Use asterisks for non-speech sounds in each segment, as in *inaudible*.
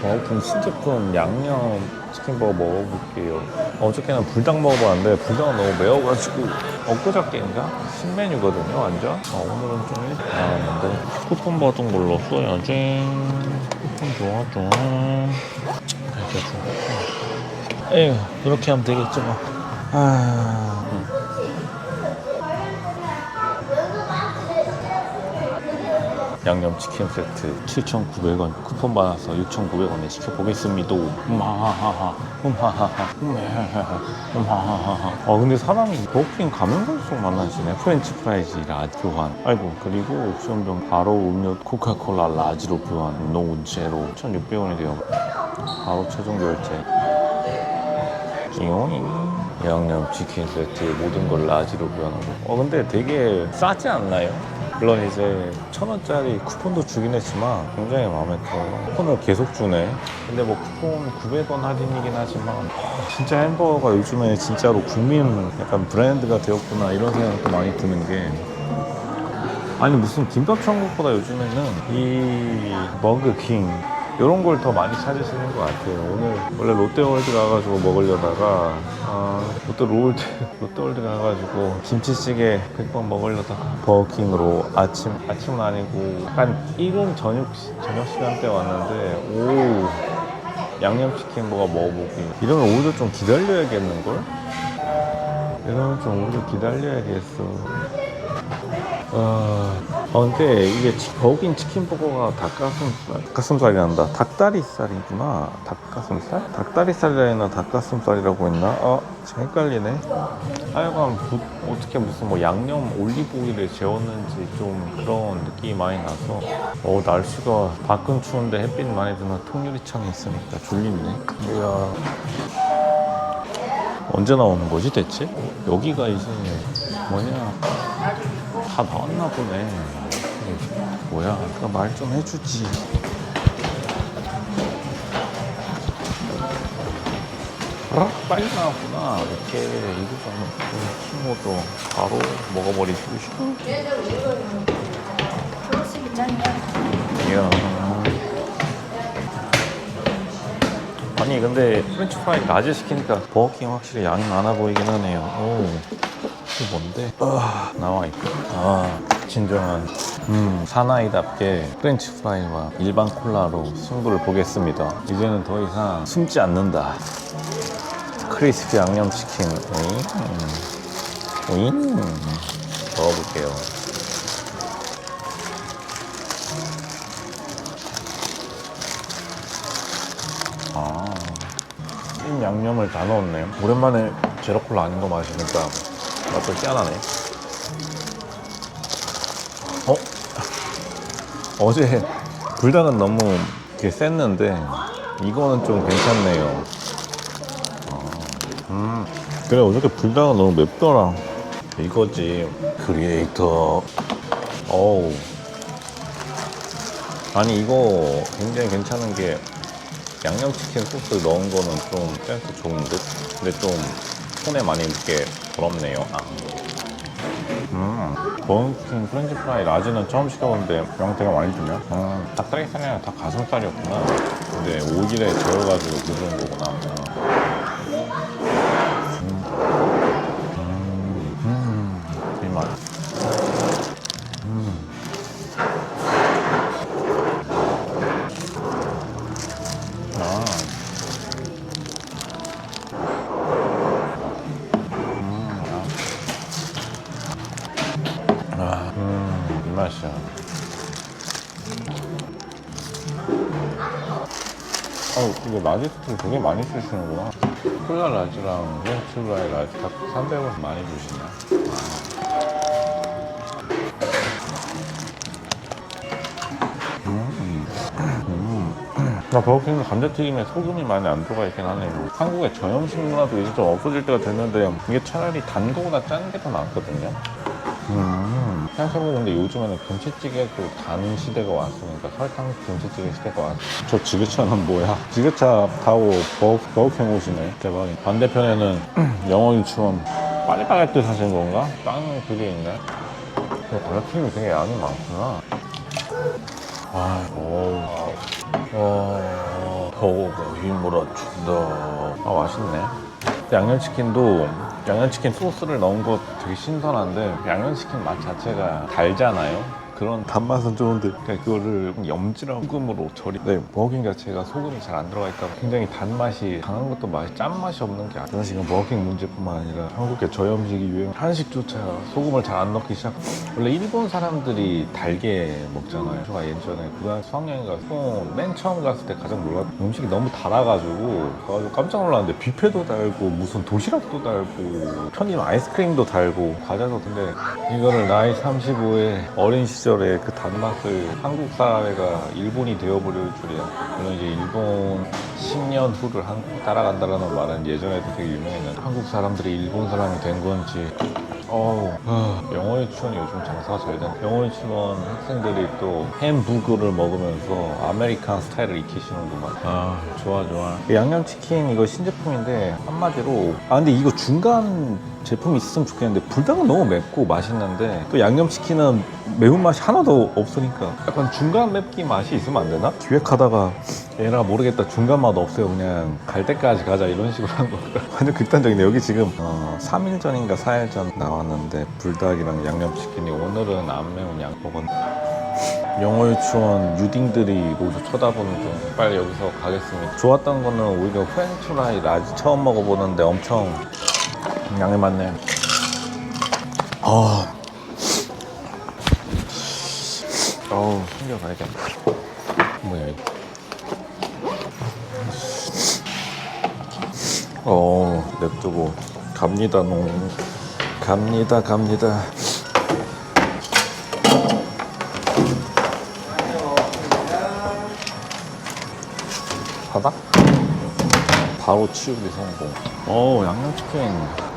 버거킹 신제품 양념 치킨버거 먹어볼게요. 어저께는 불닭 먹어봤는데 불닭은 너무 매워가지고 엊그저께인가? 신메뉴거든요 완전. 어, 오늘은 좀 일찍 나왔는데 쿠폰 받은 걸로 써야지. 쿠폰 좋아져. 이렇게 좀. 에휴 이렇게 하면 되겠죠 뭐. 아... 양념치킨 세트 7,900원 쿠폰 받아서 6,900원에 시켜보겠습니다. 음하하하 음하하하 음하하하 음하하하. 어 근데 사람이 버거킹 가면 갈수록 많아지네. 프렌치 프라이즈 라지 교환. 아이고 그리고 옵션병 바로 음료 코카콜라 라지로 교환. 노 제로 1,600원이 돼요. 바로 최종 결제. 끼용이 양념 치킨 세트 모든 걸 라지로 교환하고. 어 근데 되게 싸지 않나요? 물론 이제 천 원짜리 쿠폰도 주긴 했지만 굉장히 마음에 들어요. 쿠폰을 계속 주네. 근데 뭐 쿠폰 900원 할인이긴 하지만 아, 진짜 햄버거가 요즘에 진짜로 국민 약간 브랜드가 되었구나 이런 생각도 많이 드는 게 아니 무슨 김밥 천국보다 요즘에는 이 버거킹 이런 걸 더 많이 찾으시는 것 같아요. 오늘 원래 롯데월드 가가지고 먹으려다가 아, 롯데 롤드 *laughs* 롯데월드 가가지고 김치찌개 백반 먹으려다가 버거킹으로 아침 아침은 아니고 한 이른 저녁 시- 저녁 시간대 왔는데 오 양념치킨 뭐가 먹어보기 이러면 오히려 좀 기다려야겠는 걸? 이러면 좀 오히려 기다려야겠어. 아, 어, 근데 이게 치- 버거킹 치킨버거가 닭가슴살, 닭가슴살이란다. 닭다리살이구나. 닭가슴살? 닭다리살이라 했나? 닭가슴살이라고 했나? 어, 지금 헷갈리네. 하여간 부- 어떻게 무슨 뭐 양념 올리브오일에 재웠는지 좀 그런 느낌이 많이 나서 어, 날씨가 밖은 추운데 햇빛 많이 드는 통유리창에 있으니까 졸립네. 이야. 언제 나오는 거지 대체? 여기가 이제 뭐냐 다 나왔나 보네. 뭐야 그말좀 해주지. 아, 빨리 나왔구나. 이렇게 이거 키모도 바로 먹어버리고 싶어. 아니 근데 프렌치 프라이. 라지 시키니까 버거킹 확실히 양이 많아 보이긴 하네요. 오, 이게 뭔데? 아, 나와 있고. 아, 진정한 음, 사나이답게 프렌치 프라이와 일반 콜라로 승부를 보겠습니다. 이제는 더 이상 숨지 않는다. 크리스피 양념치킨. 오잉. 오잉. 먹어볼게요. 아, 찐 양념을 다 넣었네요. 오랜만에 제로콜라 아닌 거 마시니까 맛도 희한하네. 어? *laughs* 어제 불닭은 너무 이렇게 셌는데 이거는 좀 괜찮네요. 아, 음, 그래 어저께 불닭은 너무 맵더라. 이거지 크리에이터. 어우. 아니 이거 굉장히 괜찮은 게 양념치킨 소스 넣은 거는 좀 센스 좋은 듯? 근데 좀 손에 많이 묻게 더럽네요. 아. 음, 버거킹 프렌치 프라이 라지는 처음 시켜봤는데 양 되게 많이 주네. 음, 닭다리살이 아니라 닭 가슴살이었구나. 근데 오일에 재워가지고 부르는 거구나. 음, 맛이야. 어, 이거 라지스트 되게 많이 쓰시는구나. 콜라 라지랑 렌츠라이 라지 각 300원 많이 주시네. 나 버거킹은 감자튀김에 소금이 많이 안 들어가 있긴 하네요. 한국의 저염식 문화도 이제 좀 없어질 때가 됐는데 이게 차라리 단 거보다 짠 게 더 낫거든요. 음. 생각해보는데 요즘에는 김치찌개도 단 시대가 왔으니까 설탕 김치찌개 시대가 왔어. 저 지게차는 뭐야? 지게차 타고 버거, 버거킹 오시네. 대박이네. 반대편에는 영어 유치원 빨리빨리 사시는 건가? 다른 그게 있네. 감자튀김이 되게 양이 많구나. 아, 오. 와. 버거가 휘몰아친다. 아 맛있네. 양념치킨도 양념치킨 소스를 넣은 거 되게 신선한데 양념치킨 맛 자체가 달잖아요. 그런 단맛은 좋은데 그냥 그거를 염지랑 소금으로 절이 네, 버거킹 자체가 소금이 잘 안 들어가 있다 굉장히 단맛이 강한 것도 맛이 짠맛이 없는 게 아니라 지금 버거킹 문제뿐만 아니라 한국의 저염식이 유행 한식조차 소금을 잘 안 넣기 시작 원래 일본 사람들이 달게 먹잖아요. 제가 예전에 고등학교 수학여행 가서 맨 처음 갔을 때 가장 놀랐던 음식이 너무 달아가지고 가가지고 깜짝 놀랐는데 뷔페도 달고 무슨 도시락도 달고 편의점 아이스크림도 달고 과자도 근데 이거를 나이 35에 어린 시절 에 그 단맛을 한국 사회가 일본이 되어버릴 줄이야. 물론 이제 일본 10년 후를 한국 따라간다라는 말은 예전에도 되게 유명했는데 한국 사람들이 일본 사람이 된 건지 어우, 아, 영어 유치원이 요즘 장사가 잘 되네. 영어 유치원 학생들이 또 햄버거를 먹으면서 아메리칸 스타일을 익히시는구만. 아, 좋아, 좋아. 양념치킨 이거 신제품인데, 한마디로. 아, 근데 이거 중간 제품이 있었으면 좋겠는데, 불닭은 너무 맵고 맛있는데, 또 양념치킨은 매운맛이 하나도 없으니까, 약간 중간 맵기 맛이 있으면 안 되나? 기획하다가, 얘네가 모르겠다. 중간 맛 없어요. 그냥 갈 때까지 가자. 이런 식으로 한 건가? *laughs* 완전 극단적이네. 여기 지금, 어, 3일 전인가 4일 전 나 왔는데, 불닭이랑 양념치킨이 오늘은 안 매운 양 먹었는데, 영어 유치원 유딩들이 모두 쳐다보는 중 빨리 여기서 가겠습니다. 좋았던 거는 오히려 프렌치프라이 라지 처음 먹어보는데 엄청 양이 많네. 아, 어우 챙겨가야겠네. 뭐야 이거? 어 냅두고 갑니다 농 갑니다 갑니다. 바닥? 바로 치우기 성공. 어 양념치킨.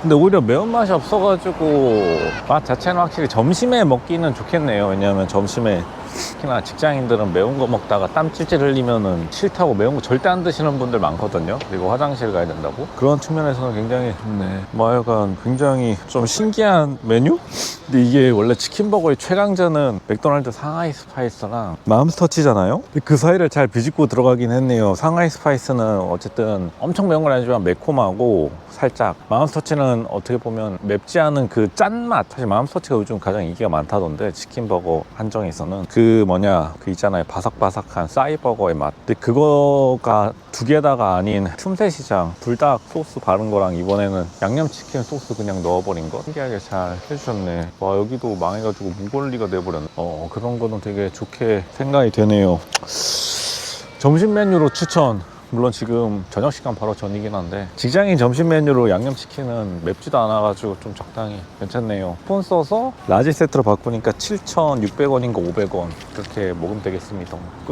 근데 오히려 매운맛이 없어가지고 맛 자체는 확실히 점심에 먹기는 좋겠네요. 왜냐하면 점심에 특히나 직장인들은 매운 거 먹다가 땀 찔찔 흘리면은 싫다고 매운 거 절대 안 드시는 분들 많거든요. 그리고 화장실 가야 된다고. 그런 측면에서는 굉장히 좋네. 뭐 약간 굉장히 좀 신기한 메뉴? 근데 이게 원래 치킨버거의 최강자는 맥도날드 상하이 스파이스랑 맘스터치잖아요? 근데 그 사이를 잘 비집고 들어가긴 했네요. 상하이 스파이스는 어쨌든 엄청 매운 건 아니지만 매콤하고 살짝 맘스터치는 어떻게 보면 맵지 않은 그 짠맛 사실 맘스터치가 요즘 가장 인기가 많다던데 치킨버거 한정에서는 그 뭐냐 그 있잖아요. 바삭바삭한 싸이버거의 맛. 근데 그거가 두 개다가 아닌 틈새 시장 불닭 소스 바른 거랑 이번에는 양념치킨 소스 그냥 넣어버린 거? 신기하게 잘 해주셨네. 와 여기도 망해가지고 무골리가 돼버렸네. 어 그런 거는 되게 좋게 생각이 되네요. 점심 메뉴로 추천 물론 지금 저녁 시간 바로 전이긴 한데 직장인 점심 메뉴로 양념치킨은 맵지도 않아가지고 좀 적당히 괜찮네요. 폰 써서 라지 세트로 바꾸니까 7,600원인가 500원 그렇게 먹으면 되겠습니다. 끝